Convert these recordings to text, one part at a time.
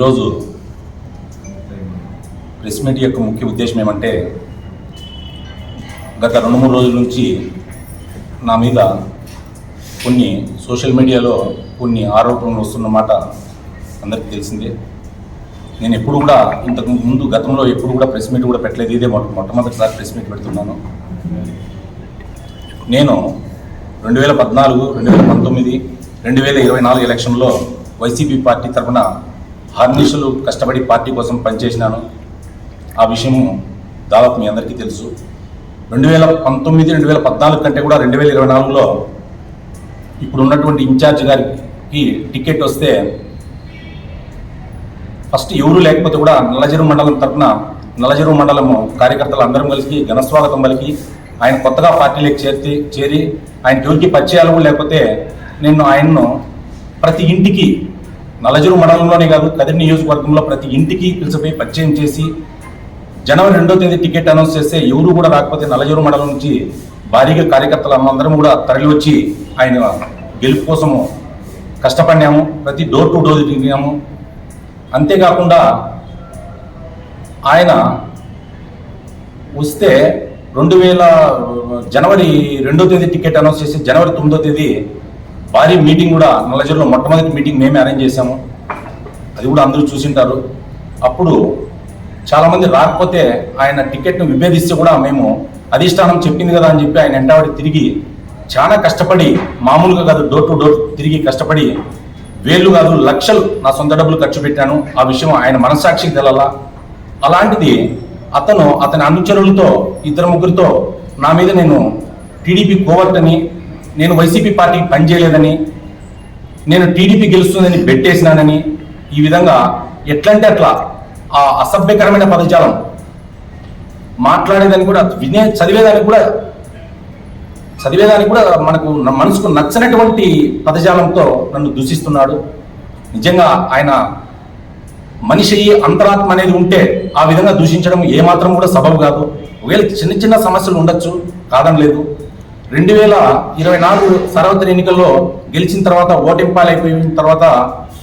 ఈరోజు press meet యొక్క ముఖ్య ఉద్దేశం ఏమంటే గత రెండు మూడు రోజుల నుంచి నా మీద కొన్ని సోషల్ మీడియాలో కొన్ని ఆరోపణలు వస్తున్నమాట అందరికీ తెలిసిందే. నేను ఎప్పుడు కూడా ఇంతకు ముందు గతంలో ఎప్పుడు కూడా ప్రెస్ మీట్ కూడా పెట్టలేదు. ఇదే మొట్టమొదటిసారి ప్రెస్ మీట్ పెడుతున్నాను. నేను రెండు వేల పద్నాలుగు రెండు వేల పంతొమ్మిది రెండు వేల ఇరవై నాలుగు ఎలక్షన్లో వైసీపీ పార్టీ తరఫున హర్నిషులు కష్టపడి పార్టీ కోసం పనిచేసినాను. ఆ విషయం దాదాపు మీ అందరికీ తెలుసు. రెండు వేల పంతొమ్మిది రెండు వేల పద్నాలుగు కంటే కూడా రెండు వేల ఇరవై నాలుగులో ఇప్పుడు ఉన్నటువంటి ఇన్ఛార్జ్ గారికి టికెట్ వస్తే ఫస్ట్ ఎవరు లేకపోతే కూడా నల్లజరు మండలం తరఫున నల్లజరు మండలము కార్యకర్తలు అందరం కలిసి ఘనస్వాగతం పలికి ఆయన కొత్తగా పార్టీలోకి చేర్చి చేరి ఆయనకి ఎవరికి పరిచయాలు కూడా లేకపోతే నేను ఆయన్ను ప్రతి ఇంటికి నల్లజెరువు మండలంలోనే కాదు కదిరి నియోజకవర్గంలో ప్రతి ఇంటికి పిలిచిపోయి పరిచయం చేసి జనవరి రెండో తేదీ టికెట్ అనౌన్స్ చేస్తే ఎవరు కూడా రాకపోతే నల్లజెరువు మండలం నుంచి భారీగా కార్యకర్తలు అందరం కూడా తరలి వచ్చి ఆయన గెలుపు కోసము కష్టపడినాము ప్రతి డోర్ టు డోర్ తిరిగినాము. అంతేకాకుండా ఆయన వస్తే రెండు వేల జనవరి రెండో తేదీ టికెట్ అనౌన్స్ చేసి జనవరి తొమ్మిదో తేదీ భారీ మీటింగ్ కూడా నల్లజర్లో మొట్టమొదటి మీటింగ్ మేమే అరేంజ్ చేశాము. అది కూడా అందరూ చూసింటారు. అప్పుడు చాలామంది రాకపోతే ఆయన టికెట్ను విభేదిస్తే కూడా మేము అధిష్టానం చెప్పింది కదా అని చెప్పి ఆయన వెంటబడి తిరిగి చాలా కష్టపడి మామూలుగా కాదు డోర్ టు డోర్ తిరిగి కష్టపడి వేళ్ళు కాదు లక్షలు నా సొంత డబ్బులు ఖర్చు పెట్టాను. ఆ విషయం ఆయన మనస్సాక్షికి తెలలా. అలాంటిది అతను అతని అనుచరులతో ఇద్దరు ముగ్గురితో నా మీద నేను టీడీపీ కోవర్ట్ అని నేను వైసీపీ పార్టీకి పనిచేయలేదని నేను టీడీపీ గెలుస్తుందని బెట్టేసినానని ఈ విధంగా ఎట్లంటే అట్లా ఆ అసభ్యకరమైన పదజాలం మాట్లాడేదాన్ని కూడా వినే చదివేదానికి కూడా చదివేదానికి కూడా మనకు మనసుకు నచ్చనటువంటి పదజాలంతో నన్ను దూషిస్తున్నాడు. నిజంగా ఆయన మనిషి అంతరాత్మ అనేది ఉంటే ఆ విధంగా దూషించడం ఏమాత్రం కూడా సబబు కాదు. ఒకవేళ చిన్న చిన్న సమస్యలు ఉండొచ్చు కాదనలేదు. రెండు వేల ఇరవై నాలుగు సార్వత్రిక ఎన్నికల్లో గెలిచిన తర్వాత ఓటింపాలైపోయిన తర్వాత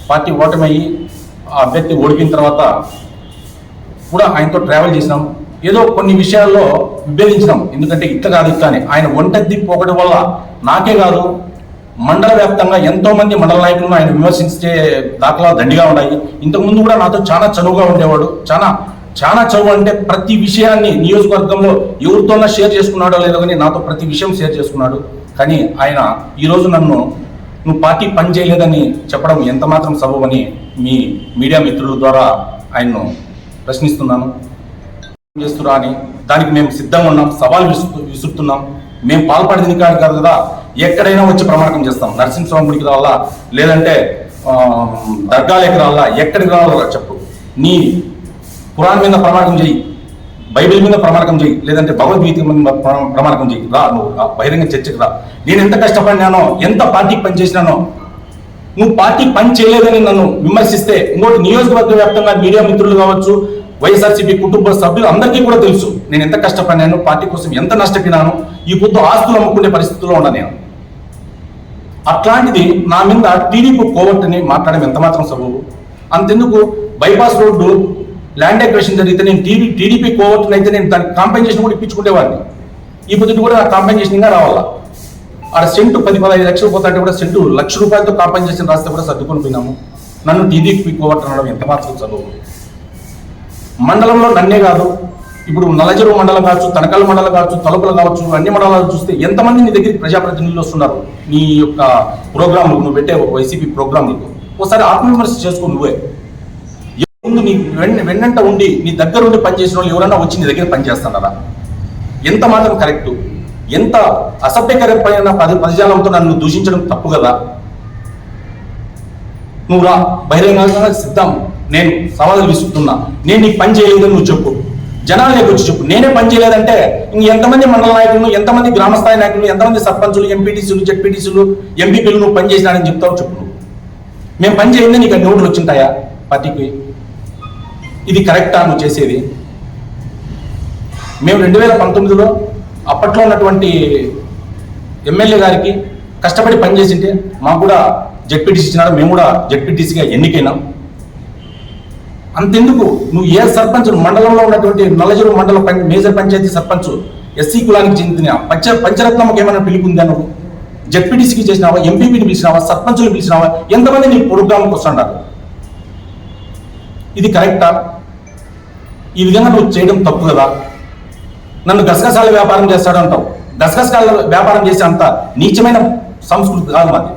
పార్టీ ఓటమయ్యి ఆ అభ్యర్థి ఓడిపోయిన తర్వాత కూడా ఆయనతో ట్రావెల్ చేసినాం. ఏదో కొన్ని విషయాల్లో విభేదించినాం. ఎందుకంటే ఇట్లా కాదు ఇట్లా అని. ఆయన ఒంటద్ది పోకడం వల్ల నాకే కాదు. మండల వ్యాప్తంగా ఎంతో మంది మండల నాయకులను ఆయన విమర్శించే దాఖలా దండిగా ఉన్నాయి. ఇంతకుముందు కూడా నాతో చాలా చనువుగా ఉండేవాడు. చాలా చాలా చదువు అంటే ప్రతి విషయాన్ని నియోజకవర్గంలో ఎవరితోనో షేర్ చేసుకున్నాడో లేదో కానీ నాతో ప్రతి విషయం షేర్ చేసుకున్నాడు. కానీ ఆయన ఈరోజు నన్ను నువ్వు పార్టీ పని చేయలేదని చెప్పడం ఎంత మాత్రం సబబని మీ మీడియా మిత్రుల ద్వారా ఆయన్ను ప్రశ్నిస్తున్నాను. చేస్తురా అని. దానికి మేము సిద్ధంగా ఉన్నాం సవాల్ విసు విసురుతున్నాం. మేము పాల్పడేది కాదు కాదు కదా ఎక్కడైనా వచ్చి ప్రమాణకం చేస్తాం. నరసింహస్వామి గుడికి రావాలా? లేదంటే దర్గాలకి రావాలా? ఎక్కడికి రావాలా చెప్పు. నీ పురాణం మీద ప్రమాణం చేయి బైబిల్ మీద ప్రమాణకం చేయి లేదంటే భగవద్గీత మీద ప్ర- ప్రమాణకం చేయి. రా నువ్వు బహిరంగ చర్చకు రా. నేను ఎంత కష్టపడినానో ఎంత పార్టీకి పని చేసినానో నువ్వు పార్టీ పని చేయలేదని నన్ను విమర్శిస్తే ఇంకోటి నియోజకవర్గ వ్యాప్తంగా మీడియా మిత్రులు కావచ్చు వైఎస్ఆర్సీపీ కుటుంబ సభ్యులు అందరికీ కూడా తెలుసు నేను ఎంత కష్టపడినాను పార్టీ కోసం ఎంత నష్టపోయినాను ఈ పొద్దు ఆస్తులు అమ్ముకునే పరిస్థితుల్లో ఉన్నా నేను. అట్లాంటిది నా మీద టీడీపీ కోవట్టుని మాట్లాడడం ఎంత మాత్రం సబబు. అంతెందుకు? బైపాస్ రోడ్డు ల్యాండ్ ఎక్వేషన్ జరిగితే నేను టీడీ టీడీపీ కోవట్టుని అయితే నేను దానికి కాంపెన్సేషన్ కూడా ఇప్పించుకునేవాడిని. ఈ పొద్దుటి కూడా నాకు కాంపెన్సేషన్ ఇంకా రావాలా? ఆడ సెంటు పది పదహైదు లక్షలు పోతాంటే కూడా సెంటు లక్ష రూపాయలతో కాంపెన్సేషన్ రాస్తే కూడా సర్దుకొని పోయినాము. నన్ను టీడీపీ కోవట్ అనడం ఎంత మాత్రం చదువు. మండలంలో నన్నే కాదు ఇప్పుడు నలజరు మండలం కావచ్చు తనకల్ మండలం కావచ్చు తలుపులు కావచ్చు అన్ని మండలాలు చూస్తే ఎంతమంది నీ దగ్గరికి ప్రజాప్రతినిధులు వస్తున్నారు? నీ యొక్క ప్రోగ్రాములకు నువ్వు పెట్టే వైసీపీ ప్రోగ్రామ్ ఒకసారి ఆత్మవిమర్శ చేసుకో నువ్వే. ముందు నీ వెన్న వెన్నంట ఉండి నీ దగ్గర ఉండి పనిచేసిన వాళ్ళు ఎవరైనా వచ్చి నీ దగ్గర పనిచేస్తున్నారా? ఎంత మాత్రం కరెక్ట్? ఎంత అసభ్యకరమైన పద పదజాలంతో నన్ను దూషించడం తప్పు కదా? నువ్వు రా బహిరంగంగా సిద్ధం. నేను సవాలు విసుకుతున్నా నేను నీకు పని చేయలేదని నువ్వు చెప్పు. జనాలకి వచ్చి చెప్పు. నేనే పని చేయలేదంటే ఎంతమంది మండల నాయకులు ఎంతమంది గ్రామ స్థాయి నాయకులు ఎంతమంది సర్పంచులు ఎంపీటీసీలు జెడ్పీటీసీలు ఎంపీపీలు నువ్వు పని చేసినాడని చెప్తావు చెప్పు నువ్వు. మేము పని చేయండి నీకు నోట్లు వచ్చింటాయా? పార్టీకి ఇది కరెక్టా నువ్వు చేసేది. మేము రెండు వేల పంతొమ్మిదిలో అప్పట్లో ఉన్నటువంటి ఎమ్మెల్యే గారికి కష్టపడి పనిచేసింటే మాకు కూడా జడ్పీటీసీ ఇచ్చినాడు మేము కూడా జడ్పీటీసీగా ఎన్నికైనాం. అంతెందుకు? నువ్వు ఏ సర్పంచ్ మండలంలో ఉన్నటువంటి నల్లజరు మండల పం- మేజర్ పంచాయతీ సర్పంచ్ ఎస్సీ కులానికి చెందిన పంచ పంచరత్నమ్మకి ఏమైనా పిలుపుందా నువ్వు? జడ్పీటీసీకి చేసినావా ఎంపీపీని పిలిచినావా సర్పంచులు పిలిచినావా? ఎంతమంది నీ ప్రోగ్రాంకి వస్తుంటారు? ఇది కరెక్టా ఈ విధంగా నువ్వు చేయడం తప్పు కదా? నన్ను గసగసాల వ్యాపారం చేస్తాడు అంటావు. గసగసాల వ్యాపారం చేసే అంత నీచమైన సంస్కృతి కాదు మాది.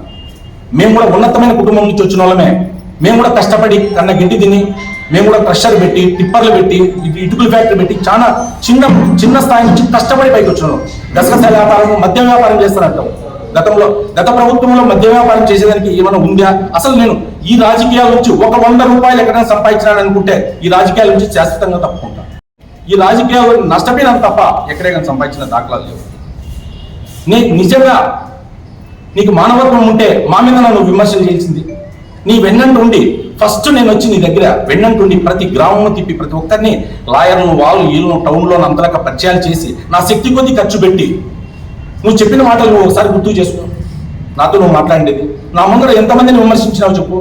మేము కూడా ఉన్నతమైన కుటుంబం నుంచి వచ్చిన వాళ్ళమే. మేము కూడా కష్టపడి కన్న గిడ్డి తిని మేము కూడా క్రషర్ పెట్టి టిప్పర్లు పెట్టి ఇటుకుల ఇటుకల ఫ్యాక్టరీ పెట్టి చాలా చిన్న చిన్న స్థాయి నుంచి కష్టపడి పైకి వచ్చినాం గసగసాల వ్యాపారం మద్య వ్యాపారం చేస్తానంటావు గతంలో గత ప్రభుత్వంలో మద్య వ్యాపారం చేసేదానికి ఏమైనా ఉందా? అసలు నేను ఈ రాజకీయాల నుంచి ఒక వంద రూపాయలు ఎక్కడైనా సంపాదించినాడు అనుకుంటే ఈ రాజకీయాల నుంచి శాశ్వతంగా తప్పకుండా ఈ రాజకీయాలు నష్టపోయినాను తప్ప ఎక్కడే కానీ సంపాదించిన దాఖలాలు లేవు. నీ నిజంగా నీకు మానవత్వం ఉంటే మా మీద నన్ను విమర్శలు చేసింది. నీ వెన్నంటు ఉండి ఫస్ట్ నేను వచ్చి నీ దగ్గర వెన్నంటుండి ప్రతి గ్రామం తిప్పి ప్రతి ఒక్కరిని లాయర్లను వాళ్ళు వీళ్ళను టౌన్లో అంతలక పరిచయాలు చేసి నా శక్తి కొద్ది ఖర్చు పెట్టి నువ్వు చెప్పిన మాటలు నువ్వు ఒకసారి గుర్తు చేసుకో. నాతో నువ్వు మాట్లాడేది. నా ముందర ఎంతమందిని విమర్శించినావు చెప్పు.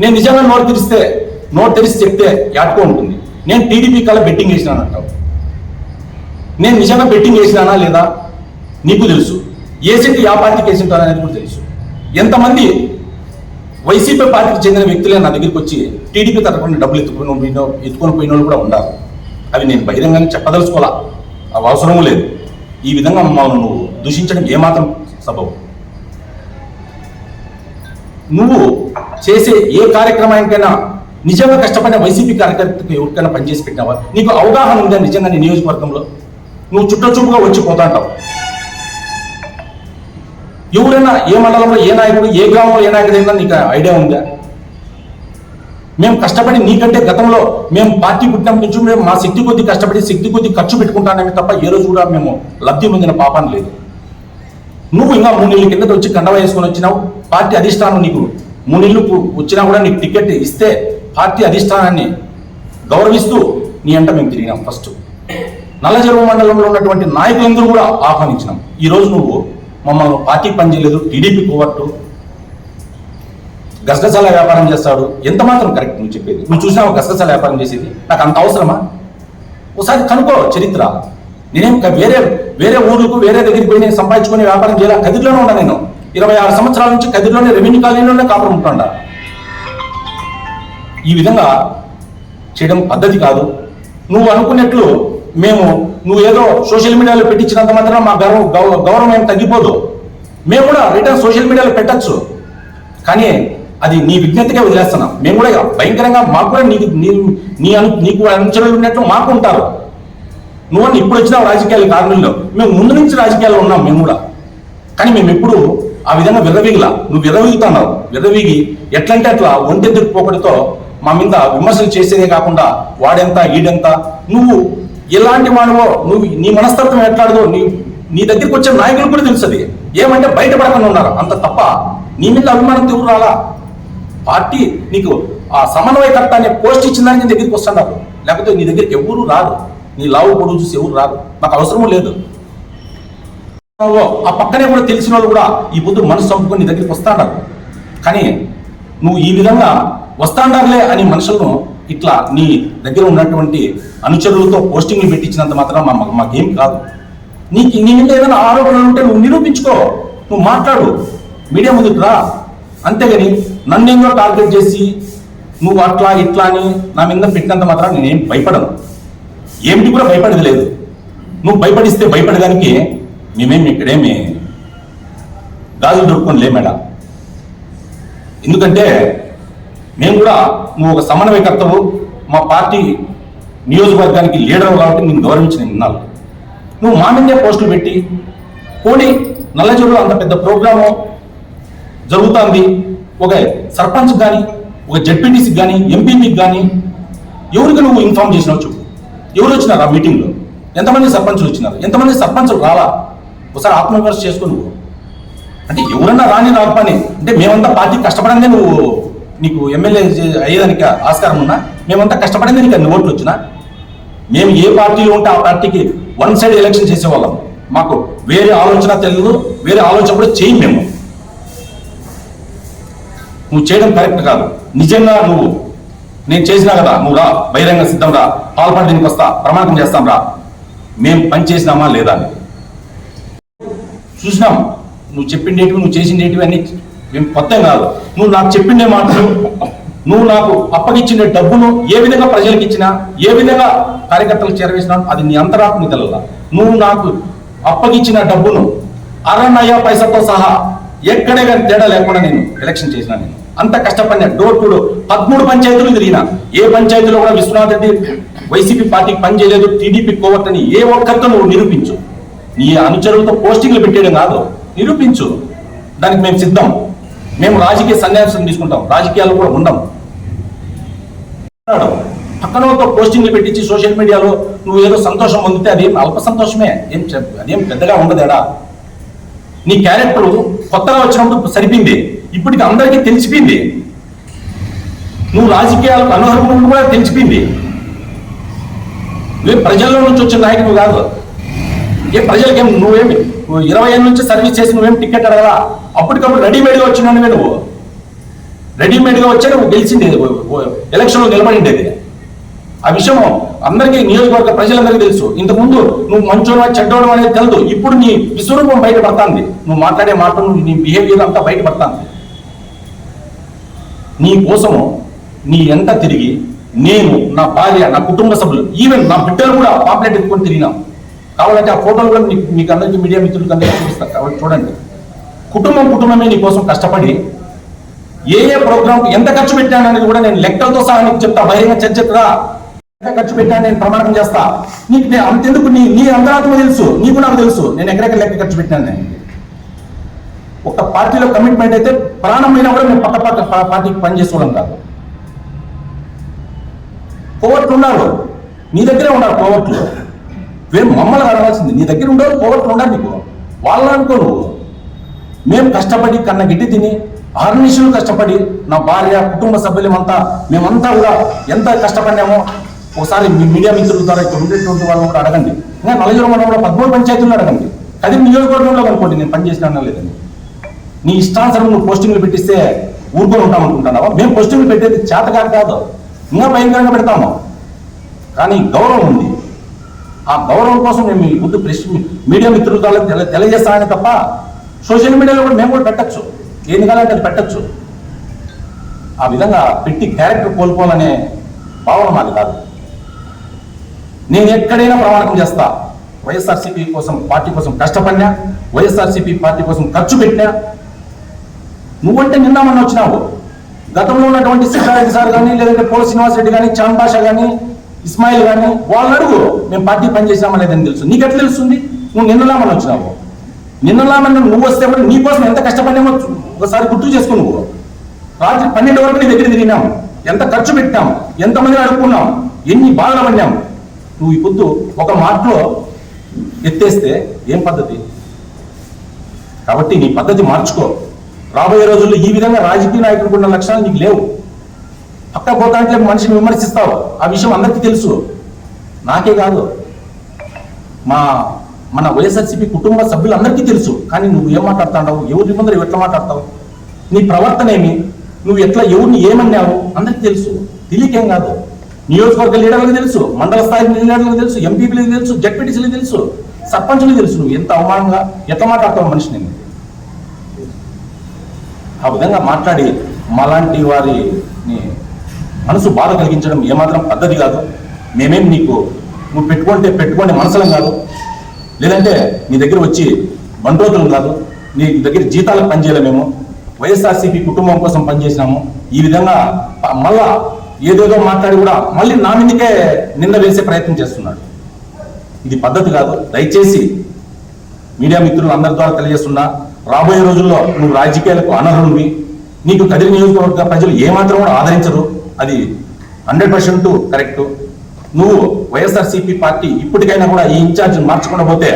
నేను నిజంగా నోరు తెరిస్తే నోరు తెరిచి చెప్తే యాడ్కో ఉంటుంది. నేను టీడీపీ కల బెట్టింగ్ వేసినానంటావు నేను నిజంగా బెట్టింగ్ వేసినానా లేదా? నీకు తెలుసు. ఏసెంట్ యా పార్టీకి ఏసెంట్ అనేది కూడా తెలుసు. ఎంతమంది వైసీపీ పార్టీకి చెందిన వ్యక్తులే నా దగ్గరికి వచ్చి టీడీపీ తరఫున డబ్బులు ఎత్తుకుని పోయిన ఎత్తుకొని పోయిన వాళ్ళు కూడా ఉన్నారు అవి నేను బహిరంగంగా చెప్పదలుచుకోవాలా? అవి అవసరము లేదు. ఈ విధంగా మమ్మల్ని నువ్వు దూషించడం ఏమాత్రం సబబు. నువ్వు చేసే ఏ కార్యక్రమానికైనా నిజంగా కష్టపడిన వైసీపీ కార్యకర్తకు ఎవరికైనా పనిచేసి పెట్టినావా? నీకు అవగాహన ఉందా నిజంగా నీ నియోజకవర్గంలో? నువ్వు చుట్టచూపుగా వచ్చి పోతాంటావు ఎవరైనా ఏ మండలంలో ఏ నాయకుడు ఏ గ్రామంలో ఏ నాయకుడు అయినా నీకు ఐడియా ఉందా? మేము కష్టపడి నీకంటే గతంలో మేము పార్టీ పుట్టినప్పటి నుంచి మేము మా శక్తి కొద్ది కష్టపడి శక్తి కొద్ది ఖర్చు పెట్టుకుంటానేమే తప్ప ఏ రోజు కూడా మేము లబ్ధి పొందిన పాపం లేదు. నువ్వు ఇంకా మూడు నెలల కిందట వచ్చి కండవ వేసుకొని వచ్చినావు. పార్టీ అధిష్టానం నీకు మూడు వచ్చినా కూడా నీకు టికెట్ ఇస్తే పార్టీ అధిష్టానాన్ని గౌరవిస్తూ నీ అంట మేము తిరిగినాం ఫస్ట్. నల్లజరువు మండలంలో ఉన్నటువంటి నాయకులందరూ కూడా ఆహ్వానించినాం. ఈ రోజు నువ్వు మమ్మల్ని పార్టీ పనిచేయలేదు టీడీపీ కోవట్టు గసగసాల వ్యాపారం చేస్తాడు. ఎంత మాత్రం కరెక్ట్ నువ్వు చెప్పేది? నువ్వు చూసినావు గసగసాల వ్యాపారం చేసేది? నాకు అంత అవసరమా? ఒకసారి కనుక్కో చరిత్ర. నేనేం వేరే వేరే ఊర్లకు వేరే దగ్గరికి పోయి నేను సంపాదించుకునే వ్యాపారం చేయాలి? కదిరిలోనే ఉన్నా నేను. ఇరవై ఆరు సంవత్సరాల నుంచి కదిరిలోనే రెవెన్యూ కాలనీలోనే కాపురం ఉంటుండా ఈ విధంగా చేయడం పద్ధతి కాదు. నువ్వు అనుకున్నట్లు మేము నువ్వు ఏదో సోషల్ మీడియాలో పెట్టించినంత మాత్రం మా గౌరవం గౌరవం ఏం తగ్గిపోదు. మేము కూడా రిటర్న్ సోషల్ మీడియాలో పెట్టచ్చు. కానీ అది నీ విజ్ఞతకే వదిలేస్తున్నాం. మేము కూడా భయంకరంగా మాకు కూడా నీకు నీ- అను నీకు అనుచరులు ఉన్నట్లు మాకు ఉంటారు. నువ్వు అని ఇప్పుడు వచ్చిన రాజకీయాల కారణంలో మేము ముందు నుంచి రాజకీయాల్లో ఉన్నాం మేము కూడా. కానీ మేము ఎప్పుడు ఆ విధంగా విర్రవీగలా? నువ్వు విర్రవీగుతున్నావు. విర్రవీగి ఎట్లంటే అట్లా ఒంటెద్దుకు పోకడితో మా మీద విమర్శలు చేసేదే కాకుండా వాడెంత ఈడెంత? నువ్వు ఎలాంటి మానవో నువ్వు నీ మనస్తత్వం ఎట్లాడదో నీ నీ దగ్గరికి వచ్చే నాయకులు కూడా తెలుస్తుంది. ఏమంటే బయటపడకుండా ఉన్నారు. అంత తప్ప నీ మీద అభిమానం ఎవరు రాలా? పార్టీ నీకు ఆ సమన్వయకర్త అనే పోస్ట్ ఇచ్చిన నీ దగ్గరికి వస్తున్నారు లేకపోతే నీ దగ్గరికి ఎవరు రారు. నీ లావు పొడుగు చూసి ఎవరు రారు. నాకు అవసరము లేదు. ఆ పక్కనే కూడా తెలిసిన వాళ్ళు కూడా ఈ పొద్దు మనసు చంపుకొని నీ దగ్గరికి వస్తాడారు. కానీ నువ్వు ఈ విధంగా వస్తాండారులే అని మనుషులను ఇట్లా నీ దగ్గర ఉన్నటువంటి అనుచరులతో పోస్టింగ్లు పెట్టించినంత మాత్రం మా మా- మాకేం కాదు. నీకు నీ మీద ఏదైనా ఆరోపణలు ఉంటే నువ్వు నిరూపించుకో. నువ్వు మాట్లాడు. మీడియా ముందుకు రా. అంతేగాని నన్నేందో టార్గెట్ చేసి నువ్వు అట్లా ఇట్లా అని నా మీద పెట్టినంత మాత్రం నేనేం భయపడను. ఏమిటి కూడా భయపడేది లేదు. నువ్వు భయపడిస్తే భయపడడానికి మేమేమి ఇక్కడేమి గాజులు దొరుకుని లేమేడ ఎందుకంటే మేము కూడా నువ్వు ఒక సమన్వయకర్తవు మా పార్టీ నియోజకవర్గానికి లీడర్ కాబట్టి నేను గౌరవించిన విన్నాను నువ్వు మా మీదే పోస్టులు పెట్టి పోనీ నల్లజోడు అంత పెద్ద ప్రోగ్రాము జరుగుతుంది ఒక సర్పంచ్ కానీ ఒక జడ్పీటీసీకి కానీ ఎంపీపీకి కానీ ఎవరికి నువ్వు ఇన్ఫార్మ్ చేసినావు చెప్పు? ఎవరు వచ్చినారు ఆ మీటింగ్లో ఎంతమంది సర్పంచులు వచ్చినారు? ఎంతమంది సర్పంచులు రాలా? ఒకసారి ఆత్మవిమర్శ చేసుకో నువ్వు. అంటే ఎవరన్నా రాని రాపని అంటే మేమంతా పార్టీ కష్టపడిందే నువ్వు నీకు ఎమ్మెల్యే అయ్యేదానికి ఆస్కారం ఉన్నా మేమంతా కష్టపడిందే నీకు అన్ని ఓట్లు వచ్చినా. మేము ఏ పార్టీలో ఉంటే ఆ పార్టీకి వన్ సైడ్ ఎలక్షన్ చేసేవాళ్ళం. మాకు వేరే ఆలోచన తెలియదు వేరే ఆలోచన కూడా చేయం మేము. నువ్వు చేయడం కరెక్ట్ కాదు. నిజంగా నువ్వు నేను చేసినా కదా నువ్వు రా బహిరంగ సిద్ధం రా పాల్పడడానికి వస్తా ప్రమాణం చేస్తాం రా. మేము పని చేసినామా లేదా అని. చూసినాం. నువ్వు చెప్పిండేటివి నువ్వు చేసిండేటివి అన్ని మేము కొత్త కాదు. నువ్వు నాకు చెప్పిండే మాటలు నువ్వు నాకు అప్పగిచ్చిన డబ్బును ఏ విధంగా ప్రజలకు ఇచ్చినా ఏ విధంగా కార్యకర్తలకు చేరవేసినా అది నీ అంతరాత్మ తెలల నువ్వు నాకు అప్పగిచ్చిన డబ్బును అరన్నయ పైసతో సహా ఎక్కడే కానీ తేడా లేకుండా నేను ఎలక్షన్ చేసిన నేను. అంత కష్టపడిన. డోర్ టు డోర్ పదమూడు పంచాయతీలు తిరిగిన ఏ పంచాయతీలో కూడా విశ్వనాథ్ రెడ్డి వైసీపీ పార్టీకి పనిచేయలేదు టీడీపీ కోవట్టని ఏ ఒక్కరితో నువ్వు నిరూపించు. ఈ అనుచరులతో పోస్టింగ్లు పెట్టేయడం కాదు. నిరూపించు. దానికి మేము సిద్ధం. మేము రాజకీయ సన్యాసం తీసుకుంటాం. రాజకీయాలు కూడా ఉండం. పక్కనతో పక్కన పోస్టింగ్లు పెట్టించి సోషల్ మీడియాలో నువ్వు ఏదో సంతోషం పొందితే అది అల్ప సంతోషమే. ఏం అదేం పెద్దగా ఉండదేడా? నీ క్యారెక్టర్ కొత్తగా వచ్చినప్పుడు సరిపోయింది. ఇప్పటికి అందరికీ తెలిసిపోయింది. నువ్వు రాజకీయాలకు అనర్హుడు కూడా తెలిసిపోయింది. నువ్వు ప్రజల్లో నుంచి వచ్చిన నాయకుడు కాదు. ఏ ప్రజలకేం నువ్వేమి? ఇరవై ఏళ్ళ నుంచి సర్వీస్ చేసి నువ్వేం టికెట్ అడగలా? అప్పటికప్పుడు రెడీమేడ్గా వచ్చినాను నువ్వు రెడీమేడ్గా వచ్చే నువ్వు గెలిచింది ఎలక్షన్లో నిలబడిండేది. ఆ విషయం అందరికీ నియోజకవర్గ ప్రజలందరికీ తెలుసు. ఇంతకుముందు నువ్వు మంచోడు చెడ్డోడు అనేది తెలుదు. ఇప్పుడు నీ విశ్వరూపం బయటపడుతుంది. నువ్వు మాట్లాడే మాట నీ బిహేవియర్ అంతా బయటపడుతుంది. నీ కోసము నీ ఎంత తిరిగి నేను నా భార్య నా కుటుంబ సభ్యులు ఈవెన్ నా బిడ్డలు కూడా పాపులేట్ ఎత్తుకొని తిరిగినాం. కావాలంటే ఆ ఫోటోలు కూడా మీకు అందరికీ మీడియా మిత్రులకు అందరికీ చూపిస్తారు కాబట్టి చూడండి. కుటుంబం కుటుంబమే నీకోసం కష్టపడి ఏ ఏ ప్రోగ్రామ్ ఎంత ఖర్చు పెట్టాను అనేది కూడా నేను లెక్కలతో సహా నీకు చెప్తా. బహిరంగ చర్చరా ఎంత ఖర్చు పెట్టాను నేను ప్రమాణం చేస్తా. నీకు నేను అంతెందుకు నీ నీ అంతరాత్మ తెలుసు. నీకు నాకు తెలుసు. నేను ఎక్కడెక్కడ లెక్క ఖర్చు పెట్టాను నేను ఒక పార్టీలో కమిట్మెంట్ అయితే ప్రాణమైనా కూడా మేము పక్క పక్క పార్టీకి పనిచేసుకోవడం కాదు. కోవట్లు ఉన్నారు. నీ దగ్గరే ఉన్నారు కోవట్లు వేరే మమ్మల్ని అడగాల్సింది నీ దగ్గర ఉండవు కోవట్లు ఉండాలి నీకు. వాళ్ళని అనుకో నువ్వు మేము కష్టపడి కన్న గిడ్డి తిని ఆర్నిషులు కష్టపడి నా భార్య కుటుంబ సభ్యులమంతా మేమంతా కూడా ఎంత కష్టపడినామో ఒకసారి మీ మీడియా మిత్రుల ద్వారా ఇక్కడ ఉండేటువంటి వాళ్ళని కూడా అడగండి. ఇంకా నలుగురు మండలంలో కూడా పదమూడు పంచాయతీలు అడగండి. అది నియోజకవర్గంలో అనుకోండి నేను పని లేదండి నీ ఇష్టానుసరం నువ్వు పోస్టింగ్లు పెట్టిస్తే ఊరుకొని ఉంటాం అనుకుంటున్నావా? మేము పోస్టింగ్లు పెట్టేది చేతగా కాదు. ఇంకా భయంకరంగా పెడతాము. కానీ గౌరవం ఉంది. ఆ గౌరవం కోసం నేను మీ ముందు ప్రెస్ మీడియా మిత్రుల ద్వారా తెల తెలియజేస్తానని తప్ప సోషల్ మీడియాలో కూడా మేము కూడా పెట్టచ్చు. ఏది కావాలంటే అది పెట్టచ్చు. ఆ విధంగా పెట్టి క్యారెక్టర్ కోల్పోవాలనే భావన మాది కాదు. నేను ఎక్కడైనా ప్రమాణకం చేస్తా. వైఎస్ఆర్సీపీ కోసం పార్టీ కోసం కష్టపడినా వైఎస్ఆర్సీపీ పార్టీ కోసం ఖర్చు పెట్టినా నువ్వంటే నిన్న మొన్న వచ్చినావు. గతంలో ఉన్నటువంటి సిద్ధారెడ్డి సార్ కానీ లేదంటే పోల శ్రీనివాస్ రెడ్డి కానీ చాంబాష కానీ ఇస్మాయిల్ కానీ వాళ్ళు అడుగు. మేము పార్టీ పనిచేసామా లేదని తెలుసు. నీకు ఎట్లా తెలుస్తుంది? నువ్వు నిన్నలా వచ్చినావు. నిన్నలా నువ్వు వస్తే కూడా నీ కోసం ఎంత కష్టపడినామో ఒకసారి గుర్తు చేసుకో నువ్వు. రాత్రి పన్నెండు వరకు నీ దగ్గర తిరిగినాం. ఎంత ఖర్చు పెట్టాం ఎంతమంది అడుక్కున్నాం. ఎన్ని బాధలు పడినాం. నువ్వు ఈ పొద్దు ఒక మాటలో ఎత్తేస్తే ఏం పద్ధతి? కాబట్టి నీ పద్ధతి మార్చుకో. రాబోయే రోజుల్లో ఈ విధంగా రాజకీయ నాయకులు ఉన్న లక్షణాలు నీకు లేవు. పక్క పోతాంటే మనిషిని విమర్శిస్తావు. ఆ విషయం అందరికీ తెలుసు. నాకే కాదు. మా మన వైఎస్ఆర్సీపీ కుటుంబ సభ్యులందరికీ తెలుసు. కానీ నువ్వు ఏం మాట్లాడుతున్నావు? ఎవరి ముందర ఎట్లా మాట్లాడతావు? నీ ప్రవర్తన ఏమి? నువ్వు ఎట్లా ఎవరిని ఏమన్నావు? అందరికీ తెలుసు. తెలియకేం కాదు. నియోజకవర్గ లీడర్లకు తెలుసు. మండల స్థాయి లీడర్లకు తెలుసు. ఎంపీపీలకు తెలుసు. జడ్పీటీసీలకు తెలుసు. సర్పంచులకు తెలుసు. నువ్వు ఎంత అవమానంగా ఎట్లా మాట్లాడతావు మనిషిని? ఆ విధంగా మాట్లాడి మాలాంటి వారి మనసు బాధ కలిగించడం ఏమాత్రం పద్ధతి కాదు. మేమేం నీకు నువ్వు పెట్టుకుంటే పెట్టుకోండి మనసులం కాదు. లేదంటే నీ దగ్గర వచ్చి బండోతులం కాదు. నీ దగ్గర జీతాలకు పనిచేయలేము మేము. వైఎస్ఆర్సీపీ కుటుంబం కోసం పనిచేసినాము ఈ విధంగా మళ్ళా ఏదేదో మాట్లాడి కూడా మళ్ళీ నా మీదకే నింద వేసే ప్రయత్నం చేస్తున్నాడు. ఇది పద్ధతి కాదు. దయచేసి మీడియా మిత్రులు అందరి ద్వారా తెలియజేస్తున్నా రాబోయే రోజుల్లో నువ్వు రాజకీయాలకు అనర్హుడివి. నీకు కదిరి నియోజకవర్గ ప్రజలు ఏమాత్రం కూడా ఆదరించరు. అది హండ్రెడ్ పర్సెంట్ కరెక్ట్. నువ్వు వైఎస్ఆర్సీపీ పార్టీ ఇప్పటికైనా కూడా ఈ ఇన్ఛార్జ్ మార్చకుండా పోతే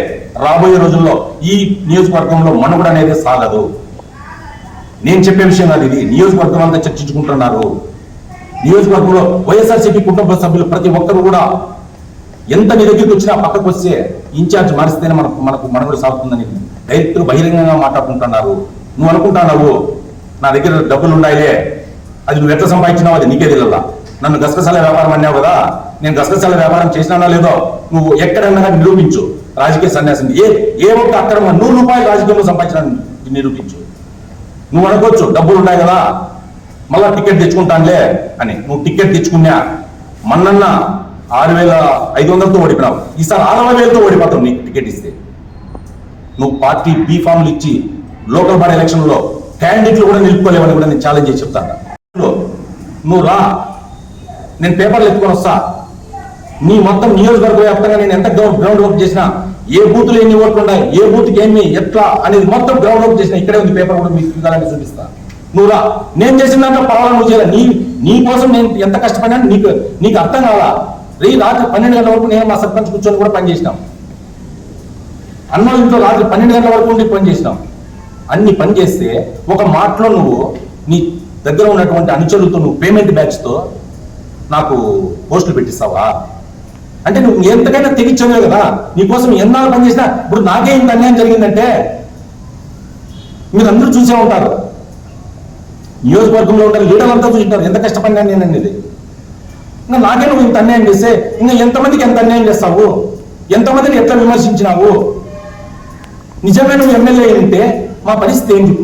రాబోయే రోజుల్లో ఈ నియోజకవర్గంలో మనుగడ అనేది సాగదు. నేను చెప్పే విషయం కాదు ఇది. నియోజకవర్గం అంతా చర్చించుకుంటున్నారు. నియోజకవర్గంలో వైఎస్ఆర్సీపీ కుటుంబ సభ్యులు ప్రతి ఒక్కరు కూడా ఎంత నీ దగ్గరికి వచ్చినా పక్కకు వస్తే ఇన్ఛార్జ్ మారిస్తేనే మనకు మనకు మనుగడ సాగుతుందని డైరెక్ట్ బహిరంగంగా మాట్లాడుకుంటున్నారు. నువ్వు అనుకుంటున్నావు నా దగ్గర డబ్బులు ఉన్నాయిలే అది నువ్వు ఎట్లా సంపాదించినావు అది నీకే తెలియదా నన్ను గసగసాల వ్యాపారం అన్నావు కదా నేను గసగసాల వ్యాపారం చేసినానా లేదో నువ్వు ఎక్కడన్నా కానీ నిరూపించు. రాజకీయ సన్యాసం ఏ ఏ ఒక్క అక్రమ నూరు రూపాయలు రాజకీయంలో సంపాదించిన నిరూపించు. నువ్వు అనుకోవచ్చు డబ్బులు ఉన్నాయి కదా మళ్ళా టికెట్ తెచ్చుకుంటానులే అని. నువ్వు టికెట్ తెచ్చుకున్నా మన్నన్న ఆరు వేల ఐదు వందలతో ఓడిపోయినావు. ఈసారి అరవై వేలతో ఓడిపోతావు నీకు టికెట్ ఇస్తే. నువ్వు పార్టీ బీ ఫామ్లు ఇచ్చి లోకల్ బాడీ ఎలక్షన్లో క్యాండిడేట్లు కూడా నిలుపుకోలేవని కూడా నేను ఛాలెంజ్ చేసి చెప్తాను. నువ్వు రా. నేను పేపర్లు ఎత్తుకొని వస్తా. నీ మొత్తం నియోజకవర్గ వ్యాప్తంగా నేను ఎంత గ్రౌండ్ గ్రౌండ్ వర్క్ చేసినా ఏ బూత్లు ఎన్ని ఓట్లు ఉన్నాయి ఏ బూత్కి ఏమి ఎట్లా అనేది మొత్తం గ్రౌండ్ వర్క్ చేసిన ఇక్కడే ఉంది పేపర్ కూడా మీకు చూడాలని చూపిస్తా. నువ్వు రా. నేను చేసిన దాంట్లో పర్వాలేదు నువ్వు చేయాలి నీ నీ కోసం నేను ఎంత కష్టపడినా నీకు నీకు అర్థం కావాలా? రే రాత్రి పన్నెండు గంటల వరకు నేను మా సర్పంచ్ కూర్చొని కూడా పని చేసినాం. అన్న ఇంట్లో రాత్రి పన్నెండు గంటల వరకు ఉండి పని చేసినాం. అన్ని పని చేస్తే ఒక మాటలో నువ్వు నీ దగ్గర ఉన్నటువంటి అనుచరులతో నువ్వు పేమెంట్ బ్యాచ్తో నాకు పోస్టులు పెట్టిస్తావా? అంటే నువ్వు ఎంతకైనా తెగించవే కదా. నీకోసం ఎన్నాళ్ళు పని చేసినా ఇప్పుడు నాకే ఇంత అన్యాయం జరిగిందంటే మీరు అందరూ చూసే ఉంటారు. నియోజకవర్గంలో ఉంటారు లీడర్లు అంతా చూసింటారు ఎంత కష్టపడినా నేను అనేది. ఇంకా నాకే నువ్వు ఇంత అన్యాయం చేస్తే ఇంకా ఎంతమందికి ఎంత అన్యాయం చేస్తావు? ఎంతమందిని ఎట్లా విమర్శించినావు? నిజమే నువ్వు ఎమ్మెల్యే ఉంటే మా పరిస్థితి ఏంటి?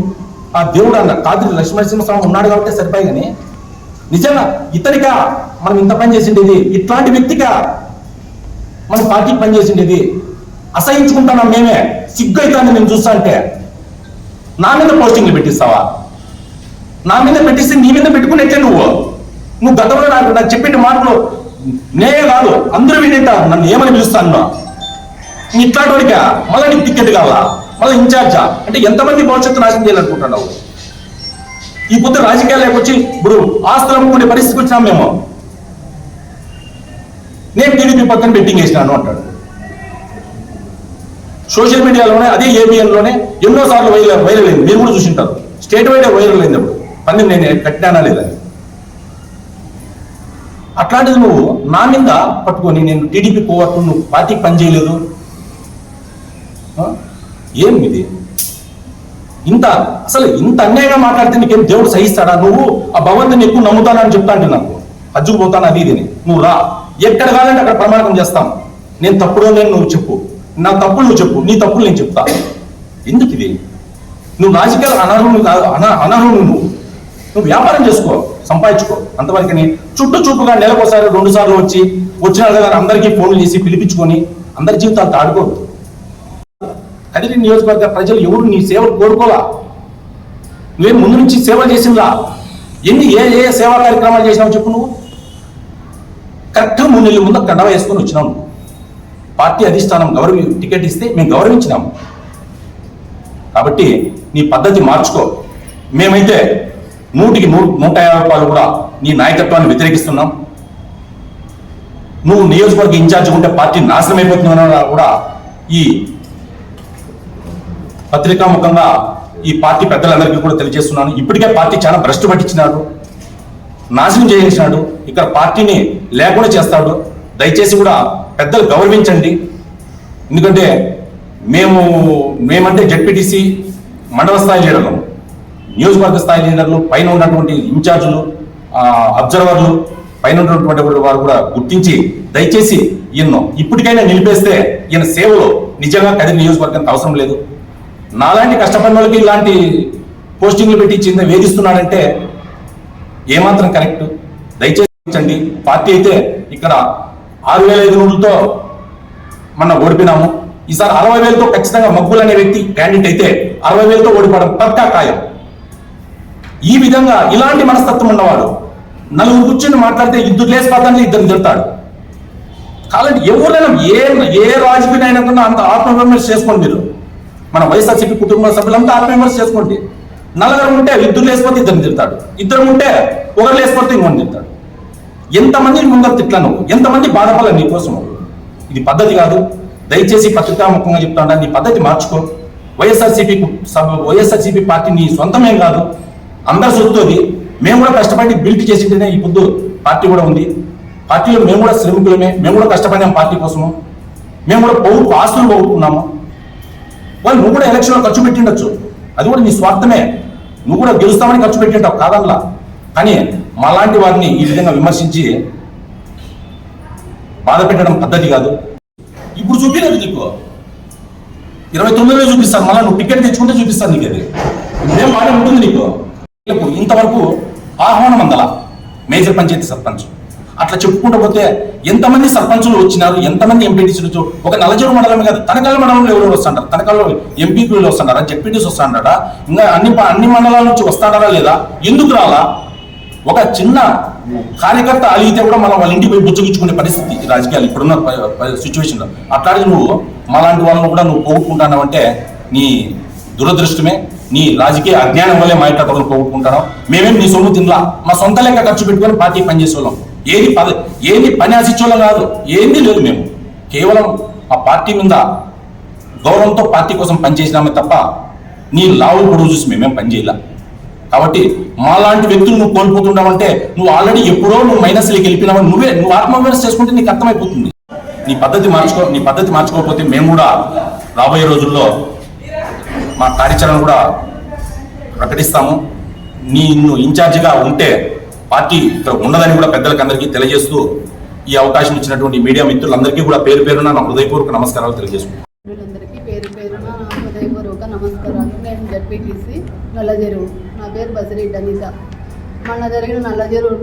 ఆ దేవుడు అన్న కాదు లక్ష్మణసింహస్వామి ఉన్నాడు కాబట్టి సరిపోయి కానీ నిజంగా ఇతనిగా మనం ఇంత పని చేసిండేది ఇట్లాంటి వ్యక్తిగా మన పార్టీకి పని చేసిండేది అసహించుకుంటున్నాం మేమే సిగ్గు అవుతుంది నేను చూస్తా అంటే నా మీద పోస్టింగ్లు పెట్టిస్తావా? నా మీద పెట్టిస్తే నీ మీద పెట్టుకునేట్టే నువ్వు? నువ్వు గతంలో నాకు నాకు చెప్పిన మాటలు నేనే కాదు అందరూ వినేట నన్ను ఏమని పిలుస్తాను? నీ ఇట్లాంటి వాడిగా మళ్ళీ నీకు కావాలా? మళ్ళీ ఇన్ఛార్జా? అంటే ఎంతమంది భవిష్యత్తు నాశనం చేయాలనుకుంటున్నావు? ఈ పొద్దు రాజకీయాలకు వచ్చి ఇప్పుడు ఆస్తులు అమ్ముకునే పరిస్థితికి వచ్చినాం మేము. నేను టీడీపీ పక్కన బెట్టింగ్ వేసినాను అంటాడు. సోషల్ మీడియాలోనే అదే ఏబిఎన్లోనే ఎన్నో సార్లు వైరల్ వైరల్ అయింది. మీరు కూడా చూసింటారు. స్టేట్ వైడ్ వైరల్ అయింది అప్పుడు. పందెం నేను కట్టినానా లేదని అట్లాంటిది నువ్వు నా మీద పట్టుకొని నేను టీడీపీ పోవట్టు నువ్వు పార్టీకి పని చేయలేదు. ఏం ఇది ఇంత అసలు ఇంత అన్యాయంగా మాట్లాడితే నీకేం దేవుడు సహిస్తాడా? నువ్వు ఆ భగవంతుని ఎక్కువ నమ్ముతానని చెప్తా నాకు. హజ్జుకు పోతాను అది ఇదిని నువ్వు రా. ఎక్కడ కావాలంటే అక్కడ ప్రమాణం చేస్తాం. నేను తప్పుడో నేను నువ్వు చెప్పు. నా తప్పులు నువ్వు చెప్పు. నీ తప్పులు నేను చెప్తా. ఎందుకు ఇది? నువ్వు రాజకీయాలు అనర్హులు కాదు అన అనర్హులు నువ్వు. నువ్వు వ్యాపారం చేసుకో సంపాదించుకో. అంతవరకు చుట్టూ చూపుగా నెలకోసారి రెండు సార్లు వచ్చి వచ్చిన గారు అందరికీ ఫోన్లు చేసి పిలిపించుకొని అందరి జీవితాలు ఆడుకోవద్దు కదిరి నియోజకవర్గ ప్రజలు ఎవరు? నీ సేవలు కోరుకోలా నువ్వేం ముందు నుంచి సేవ చేసిందా? ఎన్ని ఏ ఏ సేవా కార్యక్రమాలు చేసినావు చెప్పు నువ్వు? కరెక్ట్గా మూడు నెలల ముందు కండవ వేసుకొని వచ్చినావు నువ్వు. పార్టీ అధిష్టానం గౌరవి టికెట్ ఇస్తే మేము గౌరవించినాము కాబట్టి నీ పద్ధతి మార్చుకో. మేమైతే నూటికి నూ నూట యాభై రూపాయలు కూడా నీ నాయకత్వాన్ని వ్యతిరేకిస్తున్నాం. నువ్వు నియోజకవర్గ ఇన్ఛార్జ్ ఉంటే పార్టీ నాశనం అయిపోతుందన్న కూడా ఈ పత్రికాముఖంగా ఈ పార్టీ పెద్దలందరికీ కూడా తెలియజేస్తున్నాను. ఇప్పటికే పార్టీ చాలా భ్రష్టు పట్టించినాడు. నాశనం చేయించినాడు. ఇక్కడ పార్టీని లేకుండా చేస్తాడు. దయచేసి కూడా పెద్దలు గౌరవించండి. ఎందుకంటే మేము మేమంటే జడ్పీటీసీ మండల స్థాయి లీడర్లు. నియోజకవర్గ స్థాయి లీడర్లు పైన ఉన్నటువంటి ఇన్ఛార్జులు అబ్జర్వర్లు పైన ఉన్నటువంటి వారు కూడా గుర్తించి దయచేసి ఈయన్ను ఇప్పటికైనా నిలిపేస్తే ఈయన సేవలో నిజంగా కదిరి నియోజకవర్గానికి అవసరం లేదు. నాలాంటి కష్టపడిన వాళ్ళకి ఇలాంటి పోస్టింగ్లు పెట్టి చింద వేధిస్తున్నాడంటే ఏమాత్రం కరెక్ట్? దయచేసి పార్టీ అయితే ఇక్కడ ఆరు వేల ఐదు నూరులతో మన ఓడిపోయినాము. ఈసారి అరవై వేలతో ఖచ్చితంగా మగ్గులు అనే వ్యక్తి క్యాండిడేట్ అయితే అరవై వేలతో ఓడిపోవడం పక్కా ఖాయం. ఈ విధంగా ఇలాంటి మనస్తత్వం ఉన్నవాడు నలుగురు కూర్చొని మాట్లాడితే ఇద్దరు లేసి ఇద్దరు తిడతాడు. కాబట్టి ఎవరైనా ఏ ఏ రాజకీయ అయినా అంత ఆత్మవిమర్శ చేసుకోండి మీరు. మన వైఎస్ఆర్సీపీ కుటుంబ సభ్యులంతా ఆత్మవిమర్శ చేసుకోండి. నలుగురు ఉంటే ఇద్దరు లేకపోతే ఇద్దరు తిడతాడు. ఇద్దరు ఉంటే ఒకరు లేకపోతే ఇంకొని తిడతాడు. ఎంతమంది ముందర తిట్లను? ఎంతమంది బాధపడాలి నీ కోసం? ఇది పద్ధతి కాదు. దయచేసి పత్రికాముఖంగా చెప్తాడా నీ పద్ధతి మార్చుకో. వైఎస్ఆర్సీపీ సభ వైఎస్ఆర్సీపీ పార్టీ నీ సొంతమేం కాదు. అందరు సొత్తు మేము కూడా కష్టపడి బిల్డ్ చేసింటేనే ఈ పొద్దు పార్టీ కూడా ఉంది. పార్టీలో మేము కూడా శ్రమికులమే. మేము కూడా కష్టపడినాం పార్టీ కోసము. మేము కూడా పౌరు ఆస్తులు పోగొట్టుకున్నాము వాళ్ళు నువ్వు కూడా ఎలక్షన్లో ఖర్చు పెట్టిండొచ్చు. అది కూడా నీ స్వార్థమే. నువ్వు కూడా గెలుస్తామని ఖర్చు పెట్టింటావు కాదల్లా. కానీ మాలాంటి వారిని ఈ విధంగా విమర్శించి బాధ పెట్టడం పద్ధతి కాదు. ఇప్పుడు చూపించదు నీకు. ఇరవై తొమ్మిదిలో చూపిస్తాను మళ్ళీ నువ్వు టికెట్ తెచ్చుకుంటే చూపిస్తాను నీకు అది. ఇదే బాగానే ఉంటుంది నీకు? ఇంతవరకు ఆహ్వానం అందల మేజర్ పంచాయతీ సర్పంచ్. అట్లా చెప్పుకుంటూ పోతే ఎంతమంది సర్పంచులు వచ్చినారు ఎంతమంది ఎంపీటీసీలు ఒక నలజరు మండలమే కాదు తనకల్ల మండలంలో ఎవరు వస్తుంటారు? తనకల్లో ఎంపీలు వస్తున్నారా జెడ్పీటీస్ వస్తుంటారా? ఇంకా అన్ని అన్ని మండలాల నుంచి వస్తాడారా లేదా? ఎందుకు రాలా? ఒక చిన్న కార్యకర్త అలిగితే కూడా మనం వాళ్ళ ఇంటికి పోయి బుచ్చగించుకునే పరిస్థితి రాజకీయాలు ఇప్పుడున్న సిచ్యువేషన్లో లో. నువ్వు మాలాంటి వాళ్ళను కూడా నువ్వు పోగొట్టుకుంటావు అంటే నీ దురదృష్టమే నీ రాజకీయ అజ్ఞానం వల్లే మా ఇట్లా ఒకరు పోగొట్టుకుంటాను మేమేం నీ సొమ్ము తినలా? మా సొంత లెక్క ఖర్చు పెట్టుకొని పార్టీ పనిచేసే వాళ్ళం ఏది పద ఏది పని ఆశించోళ్ళం కాదు ఏంది లేదు మేము. కేవలం ఆ పార్టీ మీద గౌరవంతో పార్టీ కోసం పనిచేసినామే తప్ప నీ లావు పొడుగు చూసి మేమేం పనిచేయలే కాబట్టి మాలాంటి వ్యక్తులు నువ్వు కోల్పోతుంటావంటే నువ్వు ఆల్రెడీ ఎప్పుడో నువ్వు మైనస్లోకి వెళ్ళిపోయినావు నువ్వే నువ్వు ఆత్మవిమర్శ చేసుకుంటే నీకు అర్థమైపోతుంది. నీ పద్ధతి మార్చుకో నీ పద్ధతి మార్చుకోకపోతే మేము కూడా రాబోయే రోజుల్లో మా కార్యాచరణ కూడా ప్రకటిస్తాము. నీ నువ్వు ఇన్ఛార్జిగా ఉంటే పార్టీ ఇక్కడ ఉండదని కూడా పెద్దలకు అందరికీ తెలియజేస్తూ ఈ అవకాశం ఇచ్చినటువంటి మీడియా మిత్రులందరికీ కూడా పేరు పేరున నా హృదయపూర్వక నమస్కారాలు తెలియజేసుకుంటాను పేరు పేరున హృదయపూర్వక నమస్కారాలు. నేను జడ్పీటీసీ నల్లజెరువు నా పేరు బసిరెడ్డి అనిత. మొన్న జరిగిన నల్లజెరువు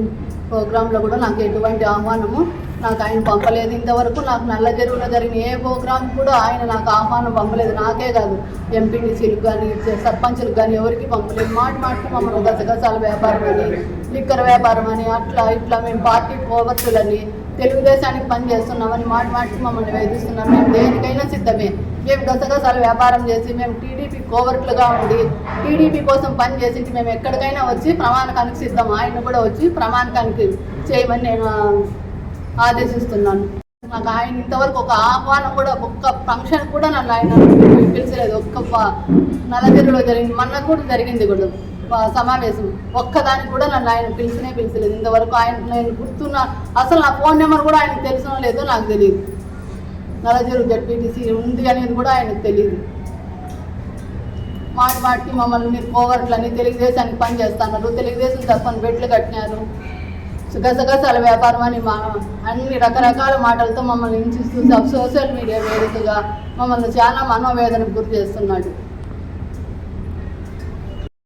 ప్రోగ్రాంలో కూడా నాకు ఎటువంటి ఆహ్వానము నాకు ఆయన పంపలేదు. ఇంతవరకు నాకు నల్లజెరువులో జరిగిన ఏ ప్రోగ్రాం కూడా ఆయన నాకు ఆహ్వానం పంపలేదు. నాకే కాదు. ఎంపీడీసీలకు కానీ సర్పంచులకు కానీ ఎవరికి పంపలేదు. మాట మాటకి మమ్మల్ని గసగసాల వ్యాపారం అని లిక్కర్ వ్యాపారం అని అట్లా ఇట్లా మేము పార్టీ పోగొట్టులని తెలుగుదేశానికి పని చేస్తున్నామని మాట మాటికి మమ్మల్ని వేధిస్తున్నాం. మేము దేనికైనా సిద్ధమే. మేము గసగసాల వ్యాపారం చేసి మేము టీడీపీ కోవర్ట్లుగా ఉండి టీడీపీ కోసం పని చేసి మేము ఎక్కడికైనా వచ్చి ప్రమాణకానికి సిద్ధం. ఆయన కూడా వచ్చి ప్రమాణకానికి చేయమని నేను ఆదేశిస్తున్నాను. నాకు ఆయన ఇంతవరకు ఒక ఆహ్వానం కూడా ఒక్క ఫంక్షన్ కూడా నన్ను ఆయన పిలిచలేదు. ఒక్క ప- జరిగింది. మొన్న కూడా జరిగింది కూడా సమావేశం. ఒక్కదానికి కూడా నన్ను ఆయన పిలిచినే పిలిచలేదు. ఇంతవరకు ఆయన నేను గుర్తున్న అసలు నా ఫోన్ నెంబర్ కూడా ఆయనకు తెలిసిన లేదో నాకు తెలియదు. నలజీరు జడ్పీటీసీ ఉంది అనేది కూడా ఆయనకు తెలియదు. మాటి మాటికి మమ్మల్ని మీరు కోవర్ట్లని తెలుగుదేశానికి పనిచేస్తున్నారు. తెలుగుదేశం తరఫున బెడ్లు కట్టినారు. గసగసాల వ్యాపారం అని మా అన్ని రకరకాల మాటలతో మమ్మల్ని హింసిస్తూ సబ్ సోషల్ మీడియా వేదికగా మమ్మల్ని చాలా మనోవేదనకు గురి చేస్తున్నాడు.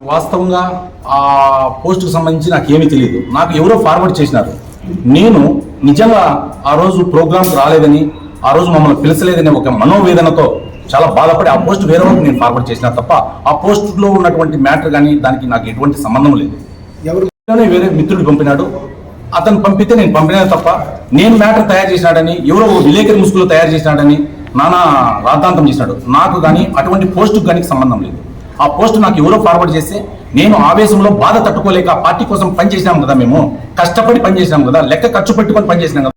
వాస్తవంగా ఆ పోస్టుకు సంబంధించి నాకు ఏమీ తెలియదు నాకు ఎవరో ఫార్వర్డ్ చేసినారు. నేను నిజంగా ఆ రోజు ప్రోగ్రామ్కి రాలేదని ఆ రోజు మమ్మల్ని పిలిచలేదని ఒక మనోవేదనతో చాలా బాధపడి ఆ పోస్ట్ వేరే వాళ్ళకి నేను ఫార్వర్డ్ చేసిన తప్ప ఆ పోస్టులో ఉన్నటువంటి మ్యాటర్ కానీ దానికి నాకు ఎటువంటి సంబంధం లేదు. ఎవరు వేరే మిత్రుడు పంపినాడు. అతను పంపితే నేను పంపినా తప్ప నేను మ్యాటర్ తయారు చేసినాడని ఎవరో విలేకరి ముసుగులో తయారు చేసినాడని నానా రాద్ధాంతం చేసినాడు. నాకు కానీ అటువంటి పోస్టుకు కానీ సంబంధం లేదు. ఆ పోస్ట్ నాకు ఎవరో ఫార్వర్డ్ చేస్తే నేను ఆవేశంలో బాధ తట్టుకోలేక పార్టీ కోసం పనిచేసినాం కదా మేము. కష్టపడి పనిచేసినాం కదా. లెక్క ఖర్చు పెట్టుకొని పనిచేసినాం కదా.